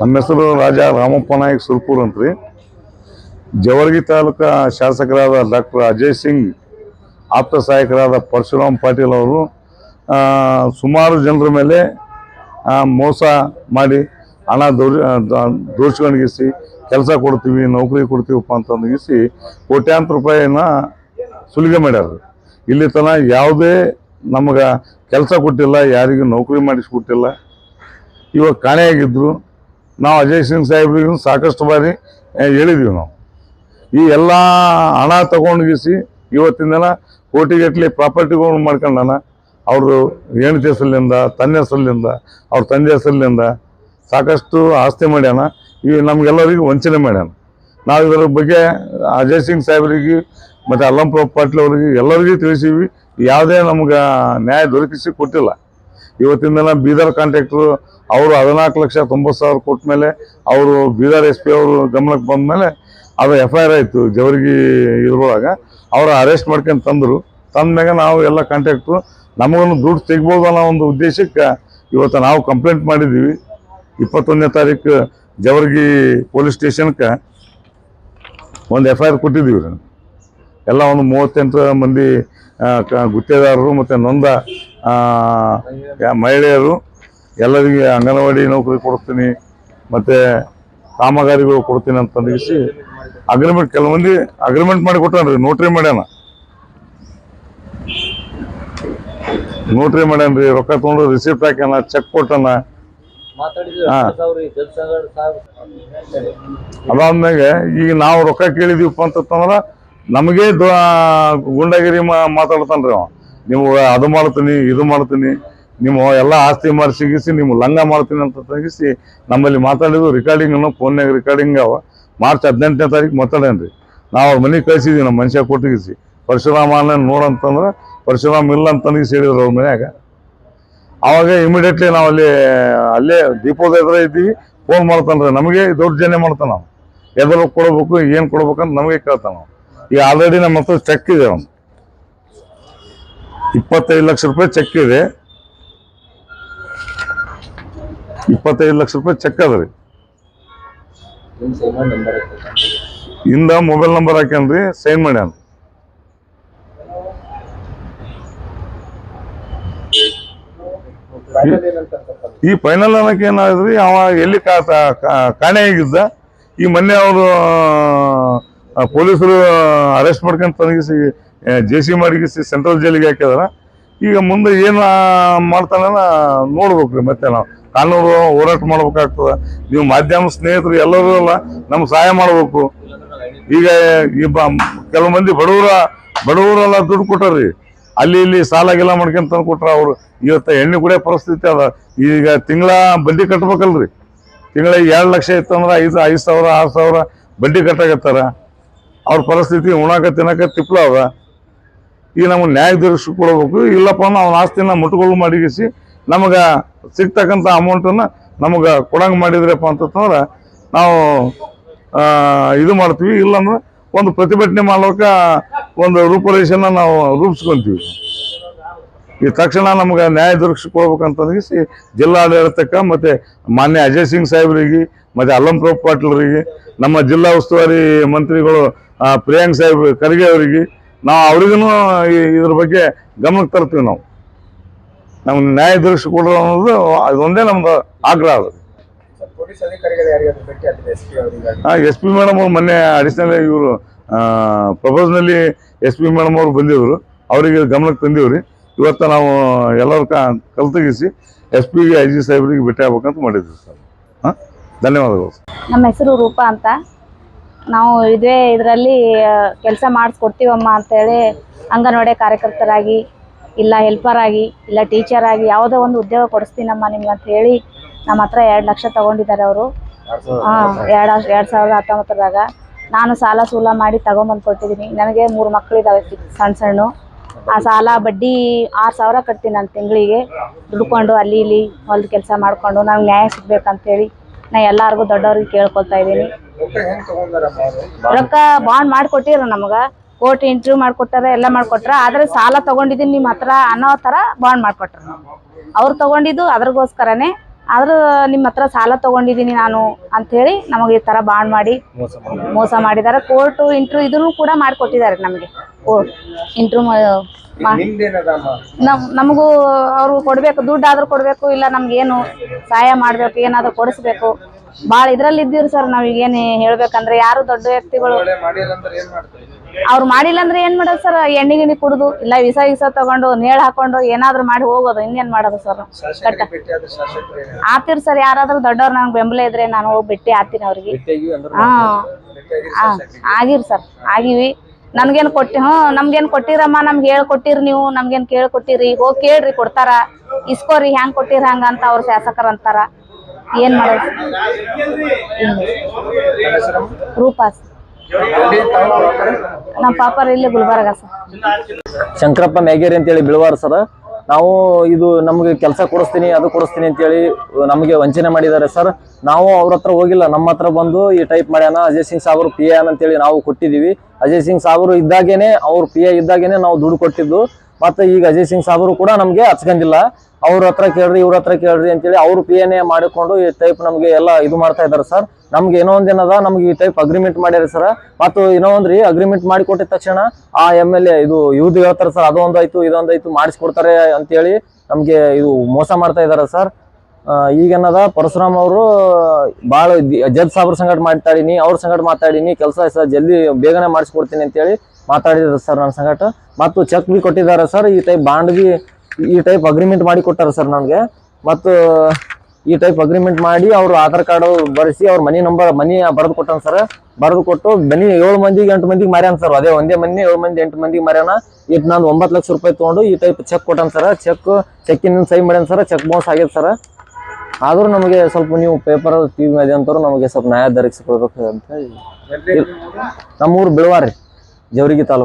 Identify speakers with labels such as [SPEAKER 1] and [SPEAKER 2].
[SPEAKER 1] ನಮ್ಮ ಹೆಸರು ರಾಜ ರಾಮಪ್ಪ ನಾಯಕ್ ಸುರ್ಪುರ್ ಅಂತ್ರಿ. ಜವರ್ಗಿ ತಾಲೂಕಾ ಶಾಸಕರಾದ ಡಾಕ್ಟರ್ ಅಜಯ್ ಸಿಂಗ್, ಆಪ್ತ ಸಹಾಯಕರಾದ ಪರಶುರಾಮ್ ಪಾಟೀಲ್ ಅವರು ಸುಮಾರು ಜನರ ಮೇಲೆ ಮೋಸ ಮಾಡಿ ಹಣ ದೌರ್ ದೋಷಗಳಿಗಿಸಿ ಕೆಲಸ ಕೊಡ್ತೀವಿ, ನೌಕರಿ ಕೊಡ್ತೀವಪ್ಪ ಅಂತಂದಿಸಿ ಕೋಟ್ಯಾಂತರ ರೂಪಾಯಿನ ಸುಲಿಗೆ ಮಾಡ್ಯಾರ ಇಲ್ಲಿ ತನ ಯಾವುದೇ ನಮಗೆ ಕೆಲಸ ಕೊಟ್ಟಿಲ್ಲ, ಯಾರಿಗೂ ನೌಕರಿ ಮಾಡಿಸ್ಕೊಟ್ಟಿಲ್ಲ. ಇವಾಗ ಕಾಣೆಯಾಗಿದ್ರು. ನಾವು ಅಜಯ್ ಸಿಂಗ್ ಸಾಹೇಬ್ರಿಗೂ ಸಾಕಷ್ಟು ಬಾರಿ ಹೇಳಿದೀವಿ ನಾವು. ಈ ಎಲ್ಲ ಹಣ ತಗೊಂಡ್ಗಿಸಿ ಇವತ್ತಿನ ದಿನ ಕೋಟಿಗಟ್ಟಲೆ ಪ್ರಾಪರ್ಟಿಗಳು ಮಾಡ್ಕೊಂಡಾನ ಅವರು ಹೆಣ್ಣು ಹೆಸರಿನಿಂದ ತನ್ನ ಹೆಸರಿನಿಂದ ಅವ್ರ ತಂದೆ ಹೆಸರಿನಿಂದ ಸಾಕಷ್ಟು ಆಸ್ತಿ ಮಾಡ್ಯಾನ. ಈ ನಮಗೆಲ್ಲರಿಗೂ ವಂಚನೆ ಮಾಡ್ಯಾನ. ನಾವು ಇದರ ಬಗ್ಗೆ ಅಜಯ್ ಸಿಂಗ್ ಸಾಹೇಬ್ರಿಗೆ ಮತ್ತು ಅಲ್ಲಂಪ್ರ ಪಾಟೀಲ್ ಅವರಿಗೆ ಎಲ್ಲರಿಗೂ ತಿಳಿಸೀವಿ ಯಾವುದೇ ನಮ್ಗೆ ನ್ಯಾಯ ದೊರಕಿಸಿ ಕೊಟ್ಟಿಲ್ಲ. ಇವತ್ತಿನ ದಿನ ಬೀದರ್ ಕಾಂಟ್ರಾಕ್ಟ್ರು ಅವರು ಹದಿನಾಲ್ಕು ಲಕ್ಷ ತೊಂಬತ್ತು ಸಾವಿರ ಕೊಟ್ಟ ಮೇಲೆ ಅವರು ಬೀದರ್ ಎಸ್ ಪಿ ಅವರು ಗಮನಕ್ಕೆ ಬಂದ ಮೇಲೆ ಅದು ಎಫ್ ಐ ಆರ್ ಆಯಿತು ಜವರ್ಗಿ ಇದ್ರೊಳಗೆ. ಅವರು ಅರೆಸ್ಟ್ ಮಾಡ್ಕೊಂಡು ತಂದರು. ತಂದ್ಮ್ಯಾಗ ನಾವು ಎಲ್ಲ ಕಾಂಟ್ರಾಕ್ಟ್ರು ನಮಗೊಂದು ದುಡ್ಡು ತೆಗ್ಬೋದು ಅನ್ನೋ ಒಂದು ಉದ್ದೇಶಕ್ಕೆ ಇವತ್ತು ನಾವು ಕಂಪ್ಲೇಂಟ್ ಮಾಡಿದ್ದೀವಿ. ಇಪ್ಪತ್ತೊಂದನೇ ತಾರೀಕು ಜವರ್ಗಿ ಪೊಲೀಸ್ ಸ್ಟೇಷನ್ಗೆ ಒಂದು ಎಫ್ ಐ ಆರ್ ಕೊಟ್ಟಿದ್ದೀವಿ. ರೀ ಎಲ್ಲ ಒಂದು ಮೂವತ್ತೆಂಟು ಮಂದಿ ಗುತ್ತೇದಾರರು ಮತ್ತು ನೊಂದ ಮಹಿಳೆಯರು ಎಲ್ಲರಿಗೆ ಅಂಗನವಾಡಿ ನೌಕರಿ ಕೊಡ್ತೀನಿ ಮತ್ತು ಕಾಮಗಾರಿಗಳು ಕೊಡ್ತೀನಿ ಅಂತ ಅಂದಿಸಿ ಅಗ್ರಿಮೆಂಟ್ ಕೆಲವು ಮಂದಿ ಅಗ್ರಿಮೆಂಟ್ ಮಾಡಿ ಕೊಟ್ಟಾನ್ರಿ ನೋಟ್ರಿ ಮಾಡ್ಯಾನ. ನೋಟ್ರಿ ಮಾಡ್ಯಾನ್ರಿ ರೊಕ್ಕ ತೊಗೊಂಡು ರಿಸಿಪ್ಟ್ ಹಾಕ್ಯಾನ ಚೆಕ್ ಕೊಟ್ಟಾನ. ಅದಾದ್ಮ್ಯಾಗ ಈಗ ನಾವು ರೊಕ್ಕ ಕೇಳಿದೀವಪ್ಪ ಅಂತಂದ್ರೆ ನಮಗೆ ಗುಂಡಗಿರಿ ಮಾತಾಡ್ತಾನ್ರಿ ಅವ. ನೀವು ಅದು ಮಾಡ್ತೀನಿ, ಇದು ಮಾಡ್ತೀನಿ, ನಿಮ್ಮ ಎಲ್ಲ ಆಸ್ತಿ ಮಾಡಿ ಸಿಗಿಸಿ, ನಿಮ್ಮ ಲಂಗ ಮಾಡ್ತೀನಿ ಅಂತ ತಗಿಸಿ ನಮ್ಮಲ್ಲಿ ಮಾತಾಡಿದ್ದು ರೆಕಾರ್ಡಿಂಗ್ ಫೋನ್ಯಾಗ ರೆಕಾರ್ಡಿಂಗ್ ಅವ. ಮಾರ್ಚ್ ಹದಿನೆಂಟನೇ ತಾರೀಕು ಮಾತಾಡೇನ್ರಿ. ನಾವು ಅವ್ರ ಮನೆಗೆ ಕಳಿಸಿದ್ವಿ ನಮ್ಮ ಮನುಷ್ಯ ಕೊಟ್ಟಿಗಿಸಿ. ಪರಶುರಾಮ ನೋಡಂತಂದ್ರೆ ಪರಶುರಾಮ್ ಇಲ್ಲ ಅಂತ ಹೇಳಿದ್ರು ಅವ್ರ ಮನ್ಯಾಗ. ಅವಾಗ ಇಮಿಡಿಯೇಟ್ಲಿ ನಾವಲ್ಲಿ ಅಲ್ಲಿ, ಅಲ್ಲೇ ದೀಪೋದ ಎದುರ ಇದ್ದೀವಿ ಫೋನ್ ಮಾಡ್ತಾನ್ರಿ. ನಮಗೆ ದೌರ್ಜನ್ಯ ಮಾಡ್ತಾನ ನಾವು ಎದುರು ಕೊಡ್ಬೇಕು, ಏನು ಕೊಡ್ಬೇಕಂತ ನಮಗೆ ಕೇಳ್ತಾನ ಈಗ ಆಲ್ರೆಡಿ ನಮ್ಮ ಹತ್ರ ಚೆಕ್ ಇದೆ ಅವ್ನು. ಇಪ್ಪತ್ತೈದು ಲಕ್ಷ ರೂಪಾಯಿ ಚೆಕ್ ಇದೆ. ಇಪ್ಪತ್ತೈದು ಲಕ್ಷ ರೂಪಾಯಿ ಚೆಕ್ ಅದ ರೀ
[SPEAKER 2] ನಿಮ್ ಸೈಮನ್ ನಂಬರ್
[SPEAKER 1] ಇಂದ ಮೊಬೈಲ್ ನಂಬರ್ ಹಾಕ್ಯಾನ್ರಿ ಸೈನ್ ಮಾಡ್ಯಾನ. ಈ ಫೈನಲ್ ಅನ್ನಕ್ಕೆ ಏನಾದ್ರಿ ಅವ ಎಲ್ಲಿ ಕಾಣೆ ಆಗಿದ್ದ ಈ ಮೊನ್ನೆ ಅವರು ಪೊಲೀಸರು ಅರೆಸ್ಟ್ ಮಾಡ್ಕೊಂಡು ತನಗಿಸಿ ಜೆ ಸಿ ಮಾಡಿಗಿಸಿ ಸೆಂಟ್ರಲ್ ಜೈಲಿಗೆ ಹಾಕಿದಾರ. ಈಗ ಮುಂದೆ ಏನು ಮಾಡ್ತಾನ ನೋಡ್ಬೇಕ್ರಿ ಮತ್ತೆ ನಾವು. ಕಾನೂರು ಹೋರಾಟ ಮಾಡ್ಬೇಕಾಗ್ತದೆ. ನೀವು ಮಾಧ್ಯಮ ಸ್ನೇಹಿತರು ಎಲ್ಲರೂ ಅಲ್ಲ, ನಮ್ಗೆ ಸಹಾಯ ಮಾಡ್ಬೇಕು. ಈಗ ಈ ಕೆಲವು ಮಂದಿ ಬಡವರ, ಬಡವರೆಲ್ಲ ದುಡ್ಡು ಕೊಟ್ಟಾರ್ರಿ. ಅಲ್ಲಿ ಇಲ್ಲಿ ಸಾಲ ಗಿಲ್ಲ ಮಾಡ್ಕೊಂಡ್ ತಂದು ಕೊಟ್ರ ಅವರು. ಇವತ್ತು ಎಣ್ಣೆ ಕುಡಿಯೋ ಪರಿಸ್ಥಿತಿ ಅದ. ಈಗ ತಿಂಗಳ ಬಡ್ಡಿ ಕಟ್ಬೇಕಲ್ರಿ. ತಿಂಗಳ ಎರಡು ಲಕ್ಷ ಇತ್ತು ಅಂದ್ರೆ ಐದು ಐದು ಸಾವಿರ, ಆರು ಸಾವಿರ ಬಡ್ಡಿ ಕಟ್ಟಾಕತ್ತಾರ. ಅವ್ರ ಪರಿಸ್ಥಿತಿ ಉಣಾಕ ತಿನ್ನಕ ತಿಪ್ಪಲ ಅದ. ಈಗ ನಮಗೆ ನ್ಯಾಯ ಕೊಡ್ಬೇಕು. ಇಲ್ಲಪ್ಪ ಅವ್ನ ಆಸ್ತಿನ ಮುಟ್ಕೊಳ್ಳು ಮಾಡಿಗಿಸಿ ನಮಗ ಸಿಗ್ತಕ್ಕಂಥ ಅಮೌಂಟನ್ನು ನಮಗ ಕೊಡಂಗೆ ಮಾಡಿದ್ರಪ್ಪ ಅಂತಂದ್ರೆ ನಾವು ಇದು ಮಾಡ್ತೀವಿ. ಇಲ್ಲಂದ್ರೆ ಒಂದು ಪ್ರತಿಭಟನೆ ಮಾಡೋಕ ಒಂದು ರೂಪರೇಷನ್ನ ನಾವು ರೂಪಿಸ್ಕೊಂತೀವಿ. ಈ ತಕ್ಷಣ ನಮಗೆ ನ್ಯಾಯ ದೊರಕಿಸಿ ಕೊಡ್ಬೇಕಂತಂದಿಸಿ ಜಿಲ್ಲಾಡಳಿತಕ್ಕೆ ಮತ್ತೆ ಮಾನ್ಯ ಅಜಯ್ ಸಿಂಗ್ ಸಾಹೇಬ್ರಿಗೆ, ಮತ್ತೆ ಅಲ್ಲಂಪ್ರಭು ಪಾಟೀಲ್ರಿಗೆ, ನಮ್ಮ ಜಿಲ್ಲಾ ಉಸ್ತುವಾರಿ ಮಂತ್ರಿಗಳು ಪ್ರಿಯಾಂಕ್ ಸಾಹೇಬ್ ಖರ್ಗೆ ಅವರಿಗೆ ನಾವು ಅವ್ರಿಗೂ ಇದ್ರ ಬಗ್ಗೆ ಗಮನಕ್ಕೆ ತರ್ತೀವಿ ನಾವು. ನಮ್ಗೆ ನ್ಯಾಯ ದೊರಕಿಸಿ ಕೊಡೋದು ಅನ್ನೋದು ಅದೊಂದೇ ನಮ್ದು ಆಗ್ರಹ ಅದು.
[SPEAKER 3] ಪೊಲೀಸ್ ಅಧಿಕಾರಿಗಳು ಯಾರಿಗಾದ್ರೂ ಭೇಟಿ ಆಗಿದ್ರೆ ಎಸ್ ಪಿ ಅವರಿಗೆ
[SPEAKER 1] ಎಸ್ ಪಿ ಮೇಡಮ್ ಅವ್ರು ಮೊನ್ನೆ ಅಡಿಷನಲ್ ಇವರು ಪ್ರಪೋಸ್ನಲ್ಲಿ ಎಸ್ ಪಿ ಮೇಡಮ್ ಅವ್ರು ಬಂದಿದ್ರು. ಅವರಿಗೆ ಗಮನಕ್ಕೆ ತಂದಿವ್ರಿ. ಇವತ್ತು ನಾವು ಎಲ್ಲರೂ ಕಲ್ತಗಿಸಿ ಎಸ್ ಪಿಗೆ ಐ ಜಿ ಸಾಹೇಬ್ರಿಗೆ ಭೇಟಿ ಆಗ್ಬೇಕಂತ ಮಾಡಿದ್ವಿ ಸರ್. ಹಾಂ ಧನ್ಯವಾದಗಳು.
[SPEAKER 4] ನಮ್ಮ ಹೆಸರು ರೂಪಾ ಅಂತ. ನಾವು ಇದೇ ಇದರಲ್ಲಿ ಕೆಲಸ ಮಾಡಿಸ್ಕೊಡ್ತೀವಮ್ಮ ಅಂತೇಳಿ ಅಂಗನವಾಡಿ ಕಾರ್ಯಕರ್ತರಾಗಿ ಇಲ್ಲ ಹೆಲ್ಪರ್ ಆಗಿ ಇಲ್ಲ ಟೀಚರ್ ಆಗಿ ಯಾವುದೋ ಒಂದು ಉದ್ಯೋಗ ಕೊಡಿಸ್ತೀನಮ್ಮ ನಿಮ್ಗೆ ಅಂತ ಹೇಳಿ ನಮ್ಮ ಹತ್ರ ಎರಡು ಲಕ್ಷ ತಗೊಂಡಿದ್ದಾರೆ ಅವರು. ಹಾಂ ಎರಡು ಎರಡು ಸಾವಿರದ ಹತ್ತೊಂಬತ್ತರದಾಗ ನಾನು ಸಾಲ ಸೂಲ ಮಾಡಿ ತಗೊಂಬಂದು ಕೊಟ್ಟಿದ್ದೀನಿ. ನನಗೆ ಮೂರು ಮಕ್ಕಳಿದ್ದಾವೆ ಸಣ್ಣ ಸಣ್ಣ. ಆ ಸಾಲ ಬಡ್ಡಿ ಆರು ಸಾವಿರ ಕಟ್ತೀನಿ ನಾನು ತಿಂಗಳಿಗೆ. ದುಡ್ಕೊಂಡು ಅಲ್ಲಿ ಇಲ್ಲಿ ಹೊಲದ ಕೆಲಸ ಮಾಡಿಕೊಂಡು ನನಗೆ ನ್ಯಾಯ ಸಿಗಬೇಕಂತೇಳಿ ನಾನು ಎಲ್ಲರಿಗೂ ದೊಡ್ಡವ್ರಿಗೆ ಕೇಳ್ಕೊಳ್ತಾ ಇದ್ದೀನಿ.
[SPEAKER 3] ರೊಕ್ಕ
[SPEAKER 4] ಬಾಂಡ್ ಮಾಡ್ಕೊಟ್ಟಿರ ನಮಗ. ಕೋರ್ಟ್ ಇಂಟರ್ವ್ಯೂ ಮಾಡ್ಕೊಟ್ಟಾರ ಎಲ್ಲ ಮಾಡ್ಕೊಟ್ರ. ಆದ್ರೆ ಸಾಲ ತಗೊಂಡಿದ್ದೀನಿ ನಿಮ್ಮ ಹತ್ರ ಅನ್ನೋ ತರ ಬಾಂಡ್ ಮಾಡ್ಕೊಟ್ರ. ಅವ್ರು ತಗೊಂಡಿದ್ದು ಅದ್ರಗೋಸ್ಕರನೇ. ಆದ್ರೂ ನಿಮ್ಮ ಹತ್ರ ಸಾಲ ತಗೊಂಡಿದ್ದೀನಿ ನಾನು ಅಂತ ಹೇಳಿ ನಮಗೆ ಈ ಥರ ಬಾಂಡ್ ಮಾಡಿ ಮೋಸ ಮಾಡಿದ್ದಾರೆ. ಕೋರ್ಟ್ ಇಂಟ್ರೂ ಇದನ್ನು ಕೂಡ ಮಾಡಿಕೊಟ್ಟಿದ್ದಾರೆ ನಮಗೆ. ಕೋರ್ಟ್ ನಮ್ ನಮಗೂ ಅವ್ರು ಕೊಡ್ಬೇಕು. ದುಡ್ಡು ಆದ್ರೂ ಕೊಡ್ಬೇಕು. ಇಲ್ಲ ಏನು ಸಹಾಯ ಮಾಡ್ಬೇಕು ಏನಾದರೂ ಕೊಡಿಸ್ಬೇಕು. ಭಾಳ ಇದ್ರಲ್ಲಿ ಇದ್ದೀವ್ರಿ ಸರ್ ನಾವೀಗೇನು ಹೇಳ್ಬೇಕಂದ್ರೆ ಯಾರು ದೊಡ್ಡ ವ್ಯಕ್ತಿಗಳು ಅವ್ರು ಮಾಡಿಲ್ಲ ಅಂದ್ರೆ ಏನ್ ಮಾಡೋದು ಸರ್? ಎಣ್ಣೆ ಗಿಣ್ಣಿ ಕುಡಿದು ಇಲ್ಲ ವಿಸ ವಿಸ ತಗೊಂಡು ನೇಳ್ ಹಾಕೊಂಡು ಏನಾದ್ರು ಮಾಡಿ ಹೋಗೋದು ಇನ್ನೇನ್ ಮಾಡೋದು ಸರ್?
[SPEAKER 3] ಹೇಳ್ತಾರೆ?
[SPEAKER 4] ಆತಿರ್ ಸರ್ ಯಾರಾದ್ರೂ ದೊಡ್ಡವ್ರು ನಂಗೆ ಬೆಂಬಲ ಇದ್ರೆ ನಾನು ಹೋಗಿ ಬಿಟ್ಟಿ ಆತೀನಿ ಅವ್ರಿಗೆ. ಹಾ. ಆ, ಆಗಿರ್ ಸರ್ ಆಗಿವಿ. ನಮ್ಗೇನ್ ಕೊಟ್ಟಿ ಹ್ಮ್ ನಮ್ಗೇನ್ ಕೊಟ್ಟಿರಮ್ಮ ನಮ್ಗೆ ಹೇಳ್ಕೊಟ್ಟಿರಿ ನೀವು ನಮ್ಗೇನ್ ಕೇಳ್ಕೊಟ್ಟಿರಿ ಹೋಗಿ ಕೇಳ್ರಿ ಕೊಡ್ತಾರ. ಇಸ್ಕೋರಿ ಹ್ಯಾಂಗ್ ಕೊಟ್ಟಿರ ಹಂಗ ಅಂತ ಅವ್ರ ಶಾಸಕರು ಅಂತಾರ. ಏನ್ ಮಾಡೋದು? ರೂಪಾಸ್? ನಮ್ಮ ಪಾಪರ್ ಇಲ್ಲಿ ಗುಲ್ಬರ್ಗ ಸರ್.
[SPEAKER 5] ಶಂಕರಪ್ಪ ಮ್ಯಾಗೇರಿ ಅಂತೇಳಿ ಬಿಳುವಾರ ಸರ್. ನಾವು ಇದು ನಮಗೆ ಕೆಲಸ ಕೊಡಿಸ್ತೀನಿ, ಅದು ಕೊಡಿಸ್ತೀನಿ ಅಂತೇಳಿ ನಮಗೆ ವಂಚನೆ ಮಾಡಿದ್ದಾರೆ ಸರ್. ನಾವು ಅವ್ರ ಹತ್ರ ಹೋಗಿಲ್ಲ, ನಮ್ಮ ಹತ್ರ ಬಂದು ಈ ಟೈಪ್ ಮಾಡ್ಯಾನ. ಅಜಯ್ ಸಿಂಗ್ ಸಾಬ್ರು ಪಿ ಎನ್ ಅಂತೇಳಿ ನಾವು ಕೊಟ್ಟಿದ್ದೀವಿ. ಅಜಯ್ ಸಿಂಗ್ ಸಾಬ್ರು ಇದ್ದಾಗೇನೆ, ಅವ್ರು ಪಿ ಎ ಇದ್ದಾಗೇನೆ ನಾವು ದುಡ್ಡು ಕೊಟ್ಟಿದ್ದು. ಮತ್ತೆ ಈಗ ಅಜಯ್ ಸಿಂಗ್ ಸಾಬ್ರು ಕೂಡ ನಮಗೆ ಹಚ್ಕೊಂಡಿಲ್ಲ ಅವ್ರ ಹತ್ರ ಕೇಳ್ರಿ, ಇವ್ರ ಹತ್ರ ಕೇಳ್ರಿ ಅಂತೇಳಿ ಅವ್ರು ಪಿ ಎನ್ ಎ ಮಾಡಿಕೊಂಡು ಈ ಟೈಪ್ ನಮಗೆ ಎಲ್ಲ ಇದು ಮಾಡ್ತಾ ಇದ್ದಾರೆ ಸರ್ ನಮ್ಗೆ ಏನೋ ಒಂದ್ ಏನದ ನಮ್ಗೆ ಈ ಟೈಪ್ ಅಗ್ರಿಮೆಂಟ್ ಮಾಡ್ಯಾರ ಸರ್ ಮತ್ತು ಏನೋ ಒಂದ್ರಿ ಅಗ್ರಿಮೆಂಟ್ ಮಾಡಿ ಕೊಟ್ಟಿದ ತಕ್ಷಣ ಆ ಎಂ ಎಲ್ ಎ ಇದು ಇವ್ದು ಹೇಳ್ತಾರೆ ಸರ್ ಅದೊಂದಾಯ್ತು ಇದೊಂದಾಯ್ತು ಮಾಡಿಸ್ಕೊಡ್ತಾರೆ ಅಂತೇಳಿ ನಮ್ಗೆ ಇದು ಮೋಸ ಮಾಡ್ತಾ ಇದ್ದಾರೆ ಸರ್ ಈಗೇನದ ಪರಶುರಾಮ್ ಅವರು ಭಾಳ ಜಜ್ ಸಾಬ್ರ ಮಾಡ್ತಾ ಮಾತಾಡೀನಿ ಅವ್ರ ಸಂಗಟ ಮಾತಾಡೀನಿ, ಕೆಲಸ ಜಲ್ದಿ ಬೇಗನೆ ಮಾಡಿಸ್ಕೊಡ್ತೀನಿ ಅಂತೇಳಿ ಮಾತಾಡಿದ್ರು ಸರ್ ನನ್ನ ಸಂಗಟ ಮತ್ತು ಚೆಕ್ ಬಿ ಕೊಟ್ಟಿದ್ದಾರೆ ಸರ್ ಈ ಟೈಪ್ ಬಾಂಡ್ ಬಿ ಈ ಟೈಪ್ ಅಗ್ರಿಮೆಂಟ್ ಮಾಡಿ ಕೊಟ್ಟಾರೆ ಸರ್ ನನಗೆ. ಮತ್ತು ಈ ಟೈಪ್ ಅಗ್ರಿಮೆಂಟ್ ಮಾಡಿ ಅವರು ಆಧಾರ್ ಕಾರ್ಡ್ ಬರೆಸಿ ಅವ್ರ ಮನಿ ನಂಬರ್ ಮನಿ ಬರೆದು ಕೊಟ್ಟಾನ ಸರ್. ಬರೆದು ಕೊಟ್ಟು ಮನಿ ಏಳು ಮಂದಿಗೆ ಎಂಟು ಮಂದಿಗೆ ಮಾರ್ಯಾನ ಸರ್. ಅದೇ ಒಂದೇ ಮನಿ ಏಳು ಮಂದಿ ಎಂಟು ಮಂದಿಗೆ ಮಾರ್ಯಾನ. ಇಟ್ ನಾನು ಒಂಬತ್ತು ಲಕ್ಷ ರೂಪಾಯಿ ತೊಗೊಂಡು ಈ ಟೈಪ್ ಚೆಕ್ ಕೊಟ್ಟಾನ ಸರ್. ಚೆಕ್ ಚೆಕ್ಕಿನ ಸೈ ಮಾಡ್ಯಾನ ಸರ್. ಚೆಕ್ ಬೌನ್ಸ್ ಆಗ್ಯದ ಸರ್. ಆದರೂ ನಮಗೆ ಸ್ವಲ್ಪ ನೀವು ಪೇಪರ್ ಟಿ ವಿ ಅಂತವ್ರು ನಮಗೆ ಸ್ವಲ್ಪ ನ್ಯಾಯ ದೊರಕಿಸಿಕೊಡ್ಬೇಕು ಅಂತ ಹೇಳಿ? ನಮ್ಮೂರು ಬಿಳವಾರಿ. ಜವರಿಗೆ ತಾಲೂಕು